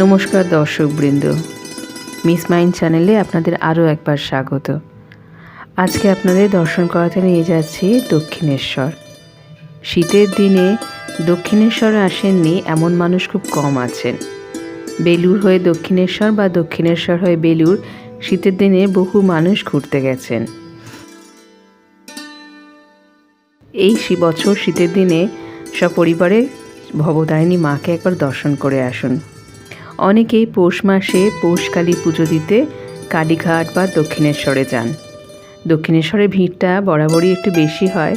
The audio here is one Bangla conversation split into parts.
নমস্কার দর্শকবৃন্দ। মিস মাইন্ড চ্যানেলে আপনাদের আরও একবার স্বাগত। আজকে আপনাদের দর্শন করাতে নিয়ে যাচ্ছি দক্ষিণেশ্বর। শীতের দিনে দক্ষিণেশ্বরে আসেননি এমন মানুষ খুব কম আছেন। বেলুর হয়ে দক্ষিণেশ্বর বা দক্ষিণেশ্বর হয়ে বেলুর শীতের দিনে বহু মানুষ ঘুরতে গেছেন। এই বছর শীতের দিনে সপরিবারে ভবতারিণী মাকে একবার দর্শন করে আসুন। অনেকেই পৌষ মাসে পৌষ কালী পুজো দিতে কালীঘাট বা দক্ষিণেশ্বরে যান। দক্ষিণেশ্বরে ভিড়টা বরাবরই একটু বেশি হয়।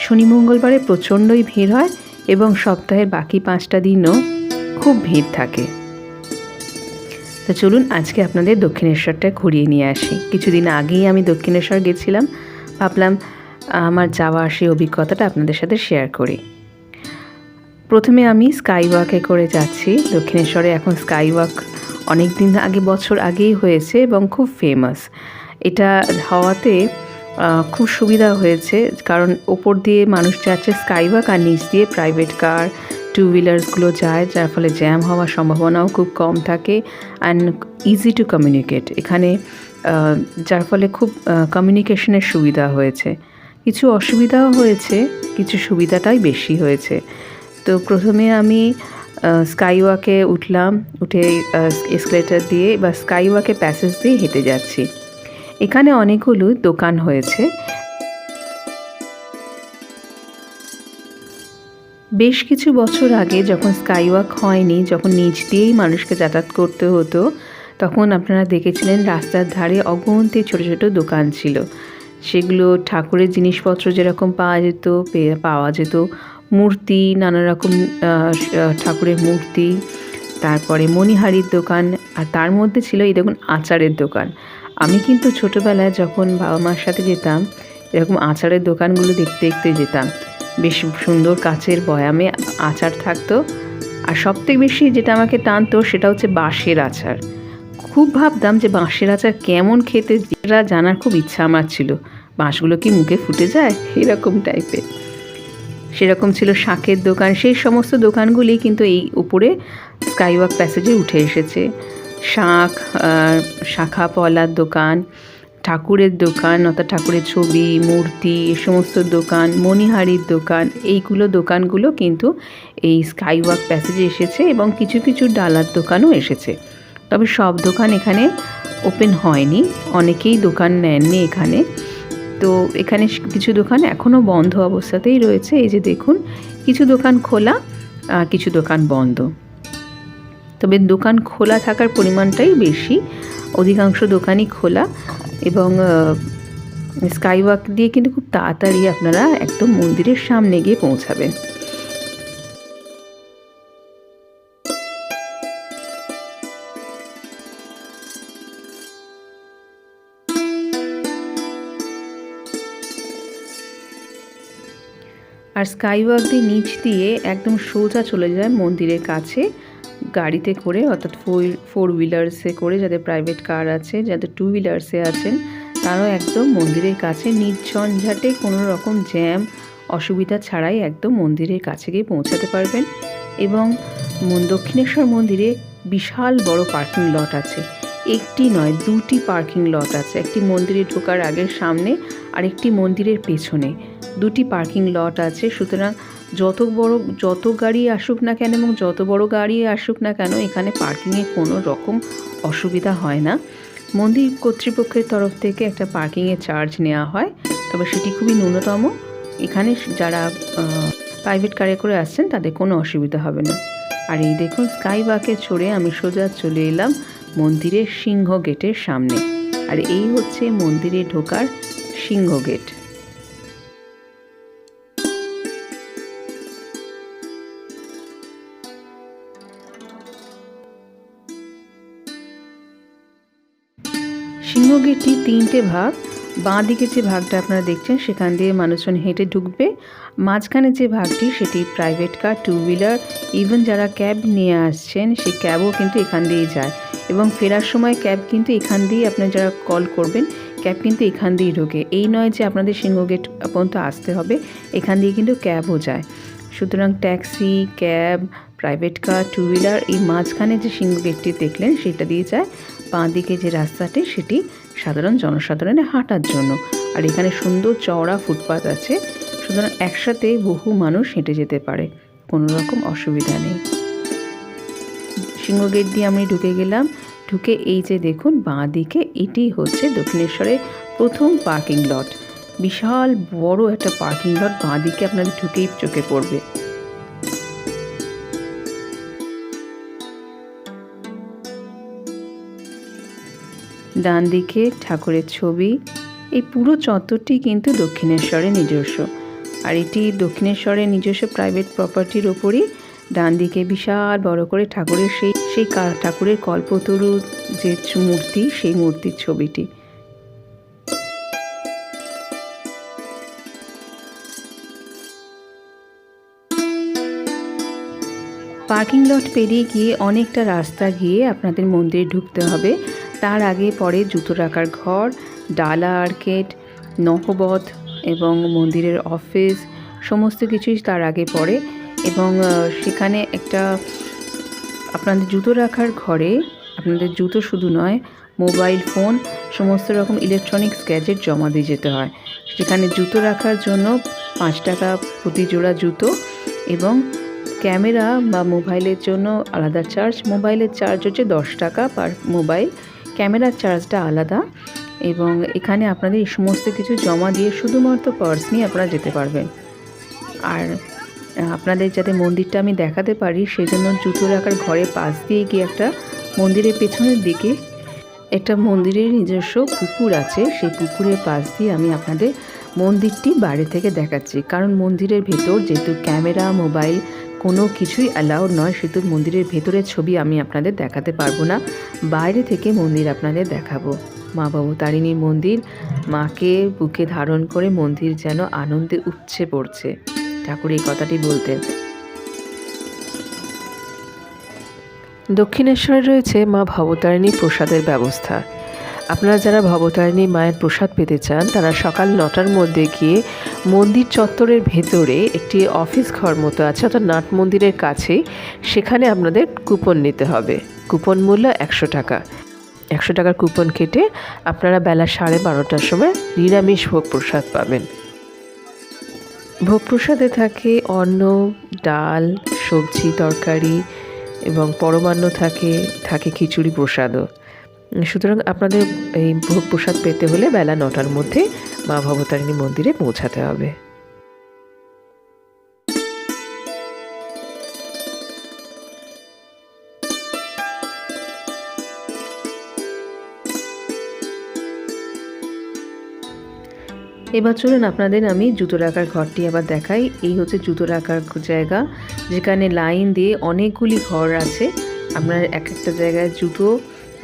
শনি মঙ্গলবারে প্রচণ্ডই ভিড় হয় এবং সপ্তাহের বাকি পাঁচটা দিনও খুব ভিড় থাকে। তো চলুন আজকে আপনাদের দক্ষিণেশ্বরটা ঘুরিয়ে নিয়ে আসি। কিছুদিন আগেই আমি দক্ষিণেশ্বর গেছিলাম। ভাবলাম আমার যাওয়া সেই অভিজ্ঞতাটা আপনাদের সাথে শেয়ার করি। প্রথমে আমি স্কাই ওয়াকে করে যাচ্ছি, দক্ষিণেশ্বরে। এখন স্কাই ওয়াক অনেক দিন আগে, বছর আগেই হয়েছে এবং খুব ফেমাস এটা হওয়াতে খুব সুবিধা হয়েছে, কারণ ওপর দিয়ে মানুষ যাচ্ছে স্কাই ওয়াক আর নিচ দিয়ে প্রাইভেট কার টু হুইলার্সগুলো যায়, যার ফলে জ্যাম হওয়ার সম্ভাবনাও খুব কম থাকে অ্যান্ড ইজি টু কমিউনিকেট এখানে যার ফলে খুব কমিউনিকেশনের সুবিধা হয়েছে। কিছু অসুবিধাও হয়েছে, কিছু সুবিধাটাই বেশি হয়েছে। তো প্রথমে আমি স্কাই ওয়াকে উঠলাম, উঠে এসকেলেটার দিয়ে বা স্কাই ওয়াকে প্যাসেজ দিয়ে হেঁটে যাচ্ছি। এখানে অনেকগুলো দোকান হয়েছে। বেশ কিছু বছর আগে যখন স্কাই ওয়াক হয়নি, যখন নিচ দিয়েই মানুষকে যাতায়াত করতে হতো, তখন আপনারা দেখেছিলেন রাস্তার ধারে অগন্তি ছোট ছোট দোকান ছিল। সেগুলো ঠাকুরের জিনিসপত্র যেরকম পাওয়া যেত পাওয়া যেত মূর্তি নানা রকম ঠাকুরের মূর্তি, তারপরে মণিহারির দোকান, আর তার মধ্যে ছিল এই দেখুন আচারের দোকান। আমি কিন্তু ছোটোবেলায় যখন বাবা মার সাথে যেতাম, এরকম আচারের দোকানগুলো দেখতে দেখতে যেতাম। বেশ সুন্দর কাচের বয়ামে আচার থাকতো। আর সবথেকে বেশি যেটা আমাকে টানতো সেটা হচ্ছে বাঁশের আচার। খুব ভাবতাম যে বাঁশের আচার কেমন খেতে, যেটা জানার খুব ইচ্ছা আমার ছিল। বাঁশগুলো কি মুখে ফুটে যায়? এরকম টাইপের সেরকম ছিল শাঁখের দোকান। সেই সমস্ত দোকানগুলি কিন্তু এই উপরে স্কাইওয়াক প্যাসেজে উঠে এসেছে। শাঁখ শাখা পলার দোকান, ঠাকুরের দোকান, অর্থাৎ ঠাকুরের ছবি, মূর্তি, এ সমস্ত দোকান, মণিহারির দোকান, এইগুলো দোকানগুলো কিন্তু এই স্কাইওয়াক প্যাসেজে এসেছে এবং কিছু কিছু ডালার দোকানও এসেছে। তবে সব দোকান এখানে ওপেন হয়নি। অনেকেই দোকান নেননি এখানে। তো এখানে কিছু দোকান এখনও বন্ধ অবস্থাতেই রয়েছে। এই যে দেখুন, কিছু দোকান খোলা কিছু দোকান বন্ধ। তবে দোকান খোলা থাকার পরিমাণটাই বেশি। অধিকাংশ দোকানই খোলা এবং স্কাইওয়াক দিয়ে কিন্তু খুব তাড়াতাড়ি আপনারা একদম মন্দিরের সামনে গিয়ে পৌঁছাবেন। আর স্কাই ওয়াক দিয়ে নিচ দিয়ে একদম সোজা চলে যায় মন্দিরের কাছে। গাড়িতে করে, অর্থাৎ ফোর ফোর হুইলার্সে করে, যাদের প্রাইভেট কার আছে, যাদের টু হুইলার্সে আছেন, তারাও একদম মন্দিরের কাছে। নির্ঝঞ্ঝাটে কোনো রকম জ্যাম অসুবিধা ছাড়াই একদম মন্দিরের কাছে গিয়ে পৌঁছাতে পারবেন। এবং দক্ষিণেশ্বর মন্দিরে বিশাল বড় পার্কিং লট আছে। একটি নয়, দুটি পার্কিং লট আছে। একটি মন্দিরে ঢোকার আগের সামনে আর একটি মন্দিরের পেছনে। দুটি পার্কিং লট আছে। সুতরাং যত বড়, যত গাড়ি আসুক না কেন এবং যত বড় গাড়ি আসুক না কেন এখানে পার্কিংয়ে কোনো রকম অসুবিধা হয় না। মন্দির কর্তৃপক্ষের তরফ থেকে একটা পার্কিংয়ের চার্জ নেওয়া হয়। তবে সেটি খুবই ন্যূনতম। এখানে যারা প্রাইভেট কারে করে আসছেন তাদের কোনো অসুবিধা হবে না। আর এই দেখুন স্কাই ওয়াকে চড়ে আমি সোজা চলে এলাম। মন্দিরের সিংহ গেটের সামনে। আর এই হচ্ছে মন্দিরে ঢোকার সিংহ গেট। সিংহগেটটি তিনটে ভাগ, বাঁ দিকে যে ভাগটা আপনারা দেখছেন সেখান দিয়ে মানুষজন হেঁটে ঢুকবে। মাঝখানে যে ভাগটি সেটি private car two wheeler even যারা ক্যাব নিয়ে আসছেন, সেই ক্যাবও কিন্তু এখান দিয়েই যায়। এবং ফেরার সময় ক্যাব কিন্তু এখান দিয়েই আপনারা যারা কল করবেন, ক্যাব কিন্তু এখান দিয়েই ঢোকে। এই নয় যে আপনাদের সিংহ গেট পর্যন্ত আসতে হবে, এখান দিয়ে কিন্তু ক্যাবও যায়। সুতরাং taxi, cab private car two wheeler এই মাঝখানে যে সিংহ গেটটি দেখলেন, সেটা দিয়ে যায়। বাঁ দিকে যে রাস্তাটি, সেটি সাধারণ জনসাধারণের হাঁটার জন্য। আর এখানে সুন্দর চওড়া ফুটপাত আছে। সুতরাং একসাথে বহু মানুষ হেঁটে যেতে পারে। কোনো রকম অসুবিধা নেই। সিংহ গেট দিয়ে আমি ঢুকে গেলাম। ঢুকে এই যে দেখুন বাঁ দিকে এটি হচ্ছে দক্ষিণেশ্বরের প্রথম পার্কিং লট বিশাল বড় একটা পার্কিং লট বাঁ দিকে আপনাদের ঢুকেই চোখে পড়বে। ডান দিকে ঠাকুরের ছবি। এই পুরো চত্বরটি কিন্তু দক্ষিণেশ্বরের নিজস্ব। আর এটি দক্ষিণেশ্বরের নিজস্ব প্রাইভেট প্রপার্টির ওপরই ডান দিকে বিশাল বড় করে ঠাকুরের সেই সেই ঠাকুরের কল্পতরু যে মূর্তি, সেই মূর্তির ছবিটি। পার্কিং লট পেরিয়ে গিয়ে অনেকটা রাস্তা গিয়ে আপনাদের মন্দিরে ঢুকতে হবে। তার আগে পরে জুতো রাখার ঘর, ডালা আর্কেট নহবত এবং মন্দিরের অফিস, সমস্ত কিছুই তার আগে পড়ে এবং সেখানে একটা, আপনাদের জুতো রাখার ঘরে, আপনাদের জুতো শুধু নয়, মোবাইল ফোন, সমস্ত রকম ইলেকট্রনিক্স গ্যাজেট জমা দিয়ে যেতে হয়। সেখানে জুতো রাখার জন্য পাঁচ টাকা প্রতি জোড়া জুতো এবং ক্যামেরা বা মোবাইলের জন্য আলাদা চার্জ মোবাইলের চার্জ হচ্ছে দশ টাকা পার মোবাইল, ক্যামেরার চার্জটা আলাদা এবং এখানে আপনাদের এই সমস্ত কিছু জমা দিয়ে শুধুমাত্র পার্স নিয়ে আপনারা যেতে পারবেন। আর আপনাদের যাতে মন্দিরটা আমি দেখাতে পারি, সেজন্য জুতো রাখার ঘরের পাশ দিয়ে গিয়ে একটা মন্দিরের পেছনের দিকে একটা মন্দিরের নিজস্ব পুকুর আছে। সেই পুকুরের পাশ দিয়ে আমি আপনাদের মন্দিরটি বাইরে থেকে দেখাচ্ছি। কারণ মন্দিরের ভেতর যেহেতু ক্যামেরা, মোবাইল কোনো কিছুই অ্যালাউড নয়, সেহেতু মন্দিরের ভেতরের ছবি আমি আপনাদের দেখাতে পারব না। বাইরে থেকে মন্দির আপনাদের দেখাবো। মা বাবু তারিণীর মন্দির, মাকে বুকে ধারণ করে মন্দির যেন আনন্দে উচ্ছে পড়ছে। ঠাকুর এই কথাটি বলতেন। দক্ষিণেশ্বরে রয়েছে মা ভবতারিণী প্রসাদের ব্যবস্থা। আপনারা যারা ভবতারিণী মায়ের প্রসাদ পেতে চান, তারা সকাল নটার মধ্যে গিয়ে মন্দির চত্বরের ভেতরে একটি অফিস ঘর মতো আছে, অর্থাৎ নাট মন্দিরের কাছেই। সেখানে আপনাদের কুপন নিতে হবে। কুপন মূল্য একশো টাকা। একশো টাকার কুপন কেটে আপনারা বেলা সাড়ে বারোটার সময় নিরামিষ ভোগ প্রসাদ পাবেন। ভোগ প্রসাদে থাকে অন্ন, ডাল, সবজি, তরকারি এবং পরমান্ন থাকে থাকে খিচুড়ি প্রসাদও। সুতরাং আপনাদের এই ভোগ প্রসাদ পেতে হলে বেলা নটার মধ্যে মা ভবতারিণী মন্দিরে পৌঁছাতে হবে। এবার চলুন আপনাদের আমি জুতো রাখার ঘরটি আবার দেখাই। এই হচ্ছে জুতো রাখার জায়গা, যেখানে লাইন দিয়ে অনেকগুলি ঘর আছে। আপনার এক একটা জায়গায় জুতো,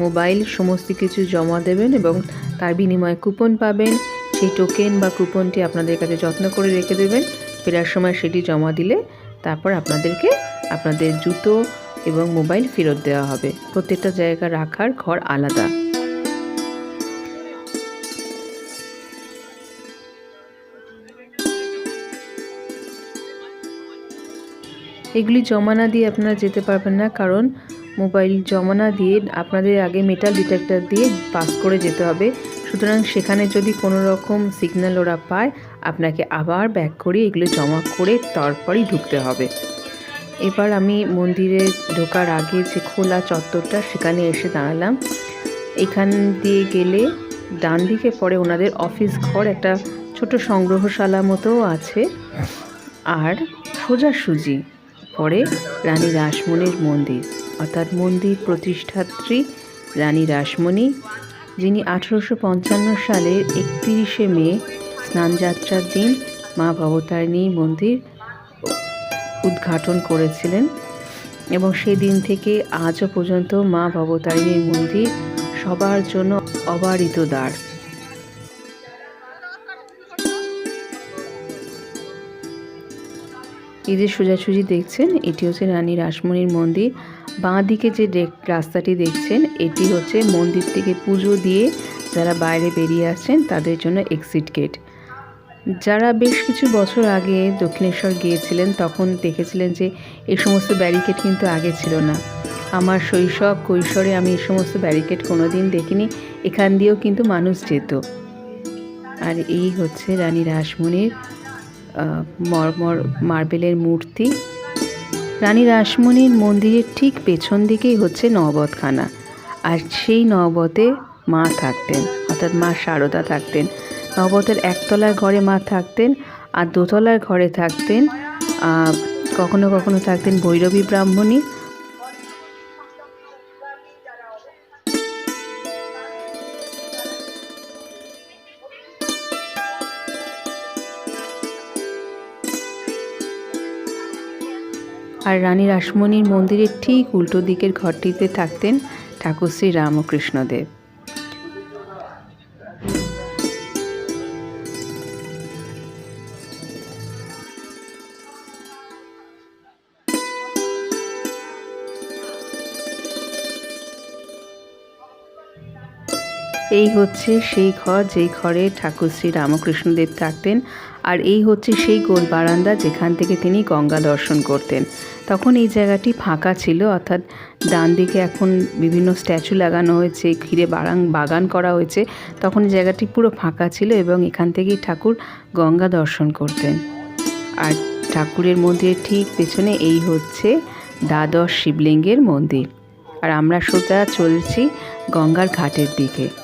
মোবাইল, সমস্ত কিছু জমা দেবেন এবং তার বিনিময়ে কুপন পাবেন। সেই টোকেন বা কুপনটি আপনাদের কাছে যত্ন করে রেখে দেবেন। ফেরার সময় সেটি জমা দিলে তারপর আপনাদেরকে আপনাদের জুতো এবং মোবাইল ফেরত দেওয়া হবে। প্রত্যেকটা জায়গা রাখার ঘর আলাদা। এগুলি জমা না দিয়ে আপনারা যেতে পারবেন না, কারণ মোবাইল জমা না দিয়ে আপনাদের আগে মেটাল ডিটেক্টর দিয়ে পাস করে যেতে হবে। সুতরাং সেখানে যদি কোনো রকম সিগন্যাল ওরা পায়, আপনাকে আবার ব্যাক করে এগুলো জমা করে তারপরেই ঢুকতে হবে। এবার আমি মন্দিরে ঢোকার আগে যে খোলা চত্বরটা, সেখানে এসে দাঁড়ালাম। এখান দিয়ে গেলে ডান দিকে পরে ওনাদের অফিস ঘর, একটা ছোট সংগ্রহশালা মতোও আছে। আর সোজাসুজি পরে রানী রাসমণির মন্দির, অর্থাৎ মন্দির প্রতিষ্ঠাত্রী রানী রাসমণি, যিনি আঠেরোশো পঞ্চান্ন সালের একত্রিশে মে স্নানযাত্রার দিন মা ভবতারিণী মন্দির উদ্ঘাটন করেছিলেন এবং সেই দিন থেকে আজও পর্যন্ত মা ভবতারিণীর মন্দির সবার জন্য অবারিত দ্বার। এই যে সোজাসুজি দেখছেন, এটি হচ্ছে রানী রাসমণির মন্দির। বাঁ দিকে যে রাস্তাটি দেখছেন, এটি হচ্ছে মন্দির থেকে পুজো দিয়ে যারা বাইরে বেরিয়ে আসছেন, তাদের জন্য এক্সিট গেট যারা বেশ কিছু বছর আগে দক্ষিণেশ্বর গিয়েছিলেন, তখন দেখেছিলেন যে এই সমস্ত ব্যারিকেড কিন্তু আগে ছিল না। আমার শৈশব কৈশোরে আমি এই সমস্ত ব্যারিকেড কোনো দিন দেখিনি, এখান দিয়েও কিন্তু মানুষ যেত। আর এই হচ্ছে রানী রাসমণির মরমর মার্বেলের মূর্তি। রানী রাসমণির মন্দিরের ঠিক পেছন দিকেই হচ্ছে নবতখানা আর সেই নবতে মা থাকতেন, অর্থাৎ মা শারদা থাকতেন। নবতের একতলার ঘরে মা থাকতেন আর দোতলার ঘরে থাকতেন কখনো কখনো থাকতেন ভৈরবী ব্রাহ্মণী। আর রানী রাসমণির মন্দিরের ঠিক উল্টো দিকের ঘরটিতে থাকতেন ঠাকুর শ্রী রামকৃষ্ণদেব। এই হচ্ছে সেই ঘর, যেই ঘরে ঠাকুর শ্রী রামকৃষ্ণদেব থাকতেন। আর এই হচ্ছে সেই গোল বারান্দা যেখান থেকে তিনি গঙ্গা দর্শন করতেন। তখন এই জায়গাটি ফাঁকা ছিল, অর্থাৎ ডান দিকে এখন বিভিন্ন স্ট্যাচু লাগানো হয়েছে, ঘিরে বাগান বাগান করা হয়েছে। তখন জায়গাটি পুরো ফাঁকা ছিল এবং এখান থেকেই ঠাকুর গঙ্গা দর্শন করতেন। আর ঠাকুরের মন্দিরের ঠিক পেছনে এই হচ্ছে দ্বাদশ শিবলিঙ্গের মন্দির। আর আমরা সোজা চলছি গঙ্গার ঘাটের দিকে।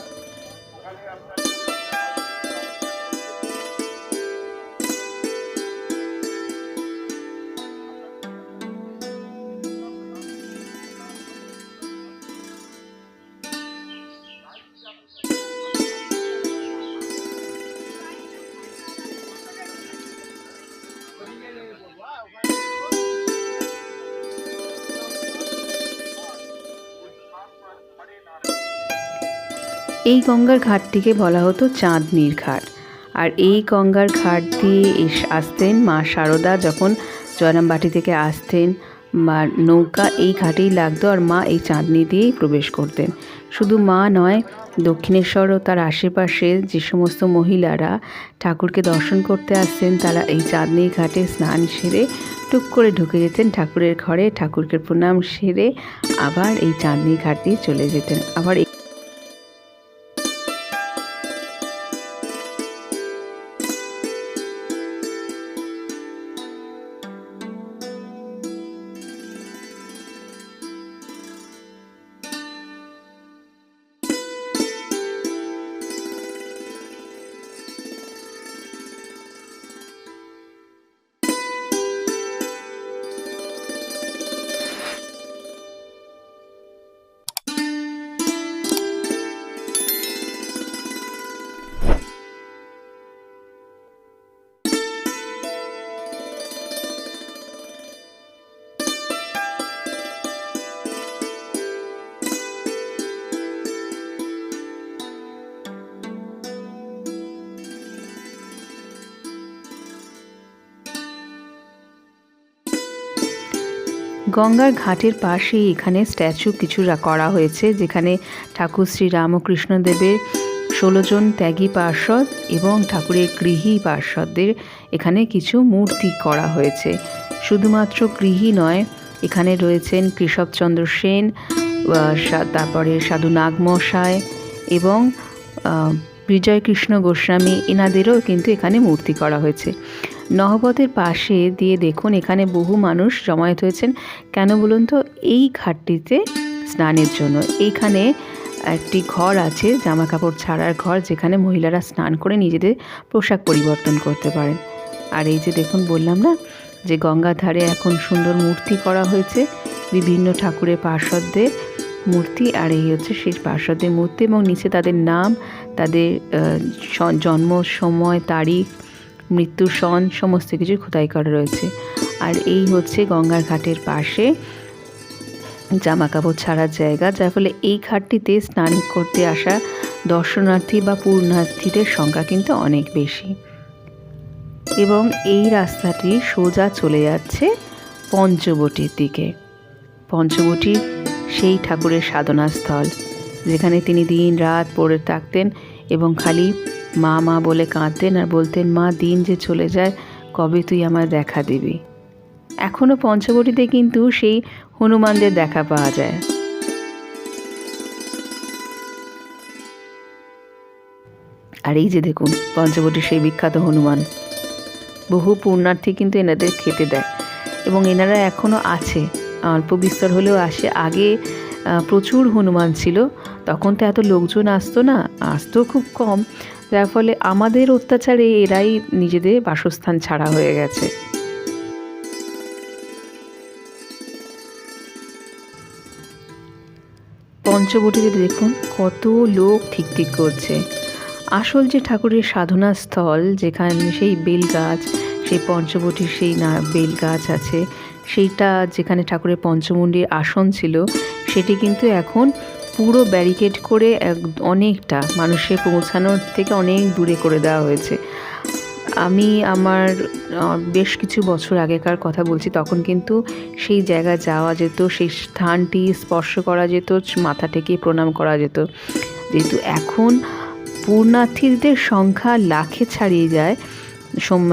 এই গঙ্গার ঘাটটিকে বলা হতো চাঁদনির ঘাট। আর এই গঙ্গার ঘাট দিয়ে এস আসতেন মা শারদা যখন জয়রামবাটি থেকে আসতেন, মা নৌকা এই ঘাটেই লাগতো আর মা এই চাঁদনি দিয়েই প্রবেশ করতেন। শুধু মা নয়, দক্ষিণেশ্বর ও তার আশেপাশে যে সমস্ত মহিলারা ঠাকুরকে দর্শন করতে আসতেন, তারা এই চাঁদনি ঘাটে স্নান সেরে টুক করে ঢুকে যেতেন ঠাকুরের ঘরে। ঠাকুরকে প্রণাম সেরে আবার এই চাঁদনি ঘাট দিয়ে চলে যেতেন। আবার গঙ্গার ঘাটের পাশেই এখানে স্ট্যাচু কিছু করা হয়েছে, যেখানে ঠাকুর শ্রী রামকৃষ্ণ দেবের ষোলো জন ত্যাগী পার্ষদ এবং ঠাকুরের গৃহী পার্ষদদের এখানে কিছু মূর্তি করা হয়েছে। শুধুমাত্র গৃহী নয়, এখানে রয়েছেন কেশবচন্দ্র সেন তারপরে সাধু নাগমশাই এবং বিজয়কৃষ্ণ গোস্বামী, এনাদেরও কিন্তু এখানে মূর্তি করা হয়েছে। নহবতের পাশে দিয়ে দেখুন, এখানে বহু মানুষ জমায়েত হয়েছেন। কেন বলুন তো, এই ঘাটটিতে স্নানের জন্য। এইখানে একটি ঘর আছে জামা কাপড় ছাড়ার ঘর, যেখানে মহিলারা স্নান করে নিজেদের পোশাক পরিবর্তন করতে পারেন। আর এই যে দেখুন, বললাম না, যে গঙ্গার ধারে এখন সুন্দর মূর্তি করা হয়েছে। বিভিন্ন ঠাকুরের পার্শ্বদের মূর্তি আর এই হচ্ছে সেই পার্শ্বদের মূর্তি এবং নিচে তাদের নাম, তাদের জন্ম, সময়, তারিখ মৃত্যুর সন সমস্ত কিছু খোদাই করা রয়েছে। আর এই হচ্ছে গঙ্গার ঘাটের পাশে জামা কাপড় ছাড়ার জায়গা, যার ফলে এই ঘাটটিতে স্নান করতে আসা দর্শনার্থী বা পূর্ণার্থীদের সংখ্যা কিন্তু অনেক বেশি। এবং এই রাস্তাটি সোজা চলে যাচ্ছে পঞ্চবটির দিকে। পঞ্চবটি সেই ঠাকুরের সাধনাস্থল, যেখানে তিনি দিন রাত পড়ে থাকতেন এবং খালি মা মা বলে কাঁদতেন আর বলতেন, মা, দিন যে চলে যায়, কবে তুই আমার দেখা দিবি? এখনও পঞ্চবটিতে কিন্তু সেই হনুমানদের দেখা পাওয়া যায়। আর এই যে দেখুন, পঞ্চবটির সেই বিখ্যাত হনুমান। বহু পুণ্যার্থী কিন্তু এনাদের খেতে দেয় এবং এনারা এখনও আছে। অল্প বিস্তর হলেও আসে। আগে প্রচুর হনুমান ছিল। তখন তো এত লোকজন আসতো না, আসতো খুব কম। যার ফলে আমাদের অত্যাচারে এরাই নিজেদের বাসস্থান ছাড়া হয়ে গেছে। পঞ্চবটিতে দেখুন, কত লোক ঠিক ঠিক করছে। আসল যে ঠাকুরের সাধনা স্থল, যেখানে সেই বেল গাছ সেই পঞ্চবটির সেই না বেল গাছ আছে সেইটা যেখানে ঠাকুরের পঞ্চমুণ্ডির আসন ছিল, সেটি কিন্তু এখন পুরো ব্যারিকেড করে অনেকটা মানুষের পৌঁছানোর থেকে অনেক দূরে করে দেওয়া হয়েছে। আমি আমার বেশ কিছু বছর আগেকার কথা বলছি, তখন কিন্তু সেই জায়গায় যাওয়া যেত, সেই স্থানটি স্পর্শ করা যেত, মাথা টেকে প্রণাম করা যেত। যেহেতু এখন পূর্ণার্থীদের সংখ্যা লাখে ছাড়িয়ে যায়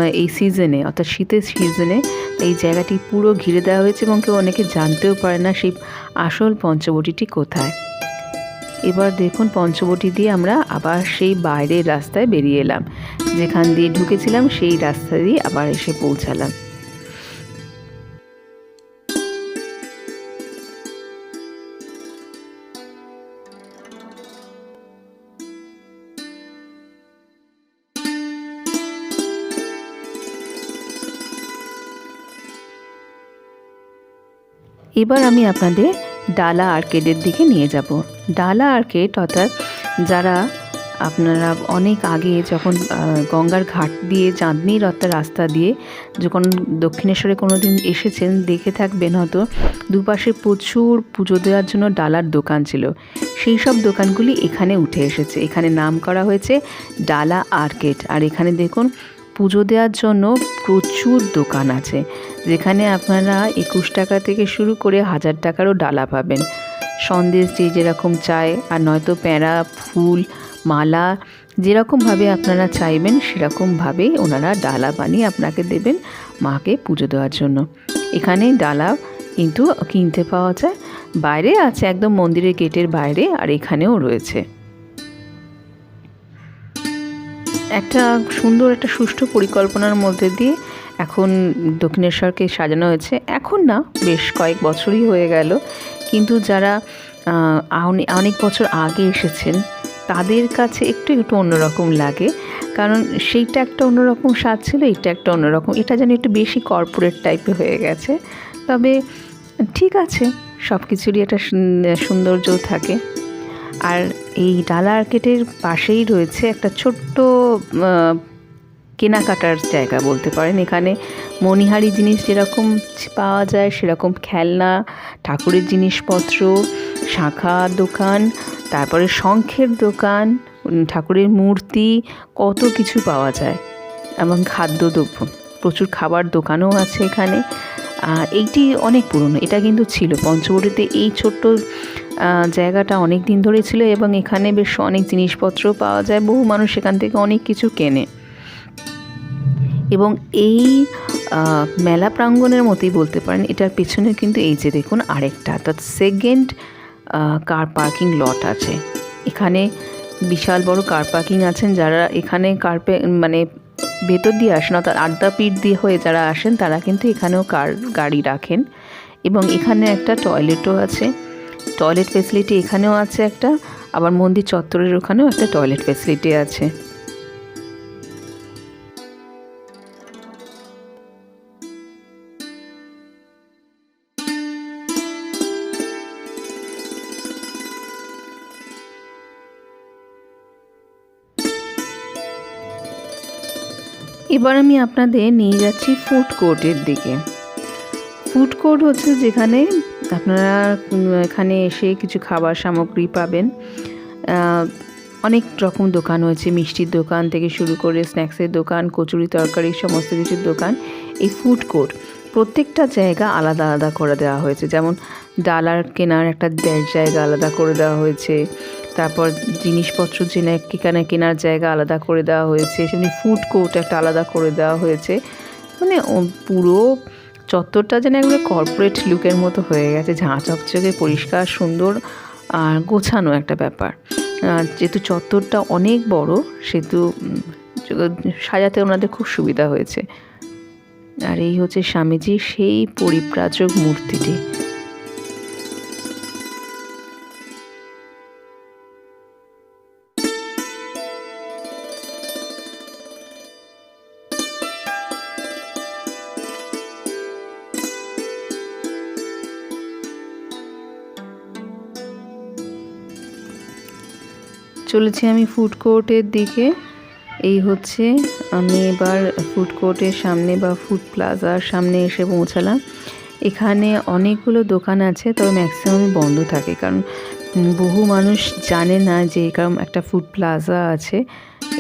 এই সিজনে অর্থাৎ শীতের সিজনে এই জায়গাটি পুরো ঘিরে দেওয়া হয়েছে এবং কেউ অনেকে জানতেও পারে না সেই আসল পঞ্চবটিটি কোথায়। এবার দেখুন পঞ্চবটি দিয়ে আমরা আবার সেই বাইরের রাস্তায় বেরিয়ে এলাম। যেখান দিয়ে ঢুকেছিলাম, সেই রাস্তা দিয়ে আবার এসে পৌঁছালাম। এবার আমি আপনাদের ডালা আর্কেডের দিকে নিয়ে যাব। ডালা আর্কেড অর্থাৎ যারা আপনারা অনেক আগে যখন গঙ্গার ঘাট দিয়ে চাঁদনির অর্থাৎ রাস্তা দিয়ে যখন দক্ষিণেশ্বরে কোনো দিন এসেছেন, দেখে থাকবেন হয়তো দুপাশে প্রচুর পুজো দেওয়ার জন্য ডালার দোকান ছিল। সেই সব দোকানগুলি এখানে উঠে এসেছে। এখানে নাম করা হয়েছে ডালা আর্কেড আর এখানে দেখুন পুজো দেওয়ার জন্য প্রচুর দোকান আছে, যেখানে আপনারা একুশ টাকা থেকে শুরু করে হাজার টাকারও ডালা পাবেন। সন্দেশ যে যেরকম চায়, আর নয়তো প্যাঁড়া ফুল, মালা, যেরকমভাবে আপনারা চাইবেন, সেরকমভাবেই ওনারা ডালা বানিয়ে আপনাকে দেবেন মাকে পুজো দেওয়ার জন্য। এখানে ডালা কিন্তু কিনতে পাওয়া যায়। বাইরে আছে একদম মন্দিরের গেটের বাইরে, আর এখানেও রয়েছে। একটা সুন্দর, একটা সুষ্ঠু পরিকল্পনার মধ্যে দিয়ে এখন দক্ষিণেশ্বরকে সাজানো হয়েছে। এখন না, বেশ কয়েক বছরই হয়ে গেল। কিন্তু যারা অনেক বছর আগে এসেছেন, তাদের কাছে একটু একটু অন্যরকম লাগে। কারণ সেইটা একটা অন্যরকম স্বাদ ছিল এটা একটা অন্যরকম। এটা যেন একটু বেশি কর্পোরেট টাইপের হয়ে গেছে। তবে ঠিক আছে সব কিছুরই একটা সুন- সৌন্দর্য থাকে। আর এই ডালা আর্কেটের পাশেই রয়েছে একটা ছোট্ট কেনাকাটার জায়গা বলতে পারেন। এখানে মণিহারি জিনিস যেরকম পাওয়া যায়, সেরকম খেলনা, ঠাকুরের জিনিসপত্র, শাখা দোকান, তারপরে শঙ্খের দোকান ঠাকুরের মূর্তি, কত কিছু পাওয়া যায়। এবং খাদ্যদ্রব্য, প্রচুর খাবার দোকানও আছে এখানে। এইটি অনেক পুরনো, এটা কিন্তু ছিল। পঞ্চবটিতে এই ছোট্ট জায়গাটা অনেক দিন ধরে ছিল এবং এখানে বেশ অনেক জিনিসপত্র পাওয়া যায়। বহু মানুষ এখান থেকে অনেক কিছু কেনে। এবং এই মেলা প্রাঙ্গণের মতোই বলতে পারেন, এটার পেছনে কিন্তু এই যে দেখুন আরেকটা অর্থাৎ সেকেন্ড কার পার্কিং লট আছে। এখানে বিশাল বড় কার পার্কিং আছেন, যারা এখানে কার মানে ভেতর দিয়ে আসেন, অর্থাৎ আড্ডাপীঠ দিয়ে হয়ে যারা আসেন, তারা কিন্তু এখানেও কার গাড়ি রাখেন। এবং এখানে একটা টয়লেটও আছে। টয়লেট ফেসিলিটি এখানেও আছে একটা, আবার মন্দির চত্বরের ওখানেও একটা টয়লেট ফেসিলিটি আছে। এবার আমি আপনাদের নিয়ে যাচ্ছি ফুড কোর্টের দিকে। ফুড কোর্ট হচ্ছে যেখানে আপনারা এখানে এসে কিছু খাবার সামগ্রী পাবেন। অনেক রকম দোকান হয়েছে মিষ্টির দোকান থেকে শুরু করে স্ন্যাক্সের দোকান, কচুরি তরকারি, সমস্ত কিছুর দোকান, এই ফুড কোর্ট প্রত্যেকটা জায়গা আলাদা আলাদা করে দেওয়া হয়েছে। যেমন ডালার কেনার একটা জায়গা আলাদা করে দেওয়া হয়েছে। তারপর জিনিসপত্র জেনে কেখানে কেনার জায়গা আলাদা করে দেওয়া হয়েছে। সেমনি ফুড কোর্ট একটা আলাদা করে দেওয়া হয়েছে। মানে পুরো চত্বরটা যেন একবারে কর্পোরেট লুকের মতো হয়ে গেছে ঝাঁ চকচকে পরিষ্কার, সুন্দর আর গোছানো একটা ব্যাপার। যেহেতু চত্বরটা অনেক বড়, সেহেতু সাজাতে ওনাদের খুব সুবিধা হয়েছে। আর এই হচ্ছে স্বামীজির সেই পরিব্রাজক মূর্তিটি। চলেছি আমি ফুড কোর্টের দিকে। এই হচ্ছে আমি এবার ফুড কোর্টের সামনে বা ফুড প্লাজার সামনে এসে পৌঁছালাম। এখানে অনেকগুলো দোকান আছে, তবে ম্যাক্সিমামই বন্ধ থাকে, কারণ বহু মানুষ জানে না যে এরকম একটা ফুড প্লাজা আছে।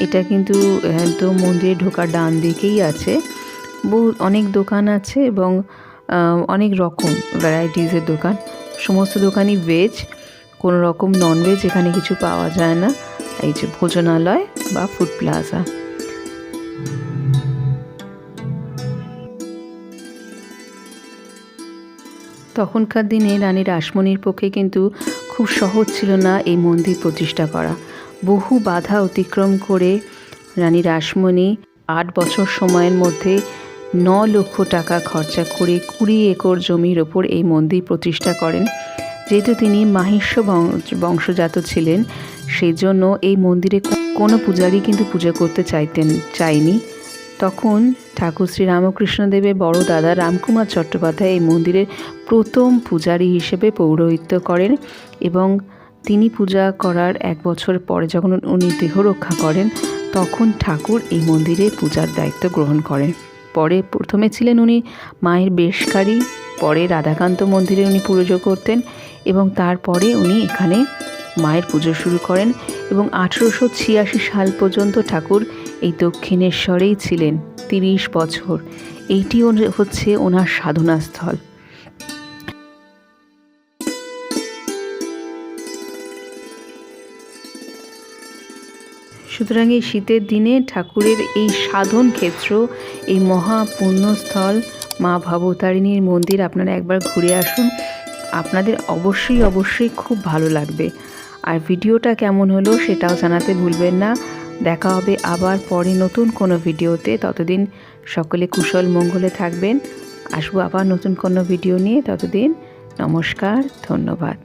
এটা কিন্তু একদম মন্দিরে ঢোকার ডান দিকেই আছে। বহু, অনেক দোকান আছে এবং অনেক রকম ভ্যারাইটিসের দোকান। সমস্ত দোকানই ভেজ কোনো রকম ননভেজ এখানে কিছু পাওয়া যায় না। এই যে ভোজনালয় বা ফুড প্লাজা তখনকার দিনে রানী রাসমণির পক্ষে কিন্তু খুব সহজ ছিল না এই মন্দির প্রতিষ্ঠা করা। বহু বাধা অতিক্রম করে রানী রাসমণি আট বছর সময়ের মধ্যে ন লক্ষ টাকা খরচা করে কুড়ি একর জমির ওপর এই মন্দির প্রতিষ্ঠা করেন। যেহেতু তিনি মাহিষ্য বংশ- বংশজাত ছিলেন সেই জন্য এই মন্দিরে কোনো পূজারী কিন্তু পূজা করতে চাইতেন চাইনি তখন ঠাকুর শ্রী রামকৃষ্ণদেবের বড় দাদা রামকুমার চট্টোপাধ্যায় এই মন্দিরের প্রথম পূজারী হিসেবে পৌরোহিত্য করেন এবং তিনি পূজা করার এক বছর পরে যখন উনি দেহ রক্ষা করেন, তখন ঠাকুর এই মন্দিরে পূজার দায়িত্ব গ্রহণ করেন। পরে প্রথমে ছিলেন উনি মায়ের বেশকারী, পরে রাধাকান্ত মন্দিরে উনি পুজো করতেন এবং তারপরে উনি এখানে মায়ের পুজো শুরু করেন এবং আঠেরোশো ছিয়াশি সাল পর্যন্ত ঠাকুর এই দক্ষিণেশ্বরেই ছিলেন তিরিশ বছর। এইটি হচ্ছে ওনার সাধনাস্থল। সুতরাং এই শীতের দিনে ঠাকুরের এই সাধন ক্ষেত্র, এই মহা পুণ্যস্থল মা ভবতারিণীর মন্দির, আপনারা একবার ঘুরে আসুন। আপনাদের অবশ্যই অবশ্যই খুব ভালো লাগবে। আর ভিডিওটা কেমন হলো সেটাও জানাতে ভুলবেন না। দেখা হবে আবার পরে নতুন কোনো ভিডিওতে। ততদিন সকলে কুশল মঙ্গলে থাকবেন। আসব আবার নতুন কোনো ভিডিও নিয়ে। ততদিন নমস্কার, ধন্যবাদ।